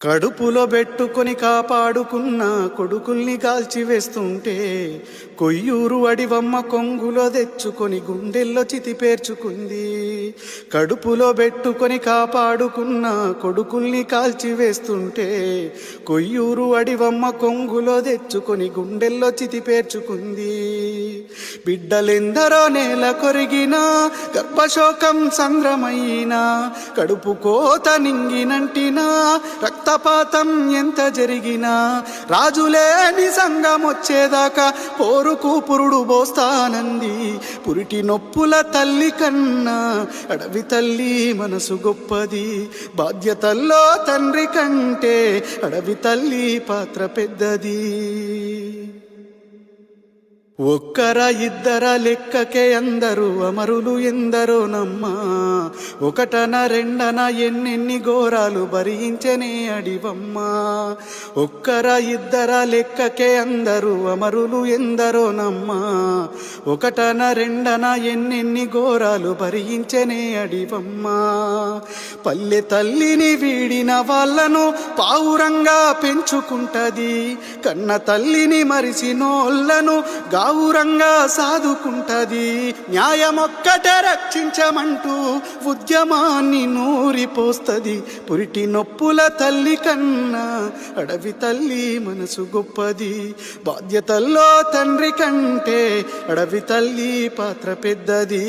కడుపులో పెట్టుకొని కాపాడుకున్న కొడుకుల్ని కాల్చివేస్తుంటే కొయ్యూరు అడివమ్మ కొంగులో తెచ్చుకొని గుండెల్లో చితి పేర్చుకుంది. కడుపులో పెట్టుకొని కాపాడుకున్న కొడుకుల్ని కాల్చివేస్తుంటే కొయ్యూరు అడివమ్మ కొంగులో తెచ్చుకొని గుండెల్లో చితి పేర్చుకుంది. బిడ్డలెందరో నేల కొరిగినా గర్భశోకం సంద్రమైనా కడుపు కోత నింగినంటినా రక్తపాతం ఎంత జరిగినా రాజులేని సంఘం వచ్చేదాకా పోరుకు బోస్తానంది. పురిటి నొప్పుల తల్లి కన్నా అడవి తల్లి మనసు గొప్పది. బాధ్యతల్లో తండ్రి కంటే అడవి తల్లి పాత్ర పెద్దది. ఒక్కర ఇద్దర లెక్కకే అందరూ అమరులు ఎందరో నమ్మా. ఒకటన రెండన ఎన్నెన్ని ఘోరాలు భరించనే అడివమ్మ. ఒక్కర ఇద్దర లెక్కకే అందరూ అమరులు ఎందరో నమ్మా. ఒకటన రెండన ఎన్నెన్ని ఘోరాలు భరించనే అడివమ్మ. పల్లె తల్లిని వీడిన వాళ్ళను పావురంగా పెంచుకుంటది. కన్న తల్లిని మరిసినోళ్ళను గావురంగా సాదుకుంటది. న్యాయమొక్కటే రక్షించమంటూ ఉద్యమాన్ని నూరిపోస్తది. పురిటి నొప్పుల తల్లి కన్నా అడవి తల్లి మనసు గొప్పది. బాధ్యతల్లో తండ్రి కంటే అడవి తల్లి పాత్ర పెద్దది.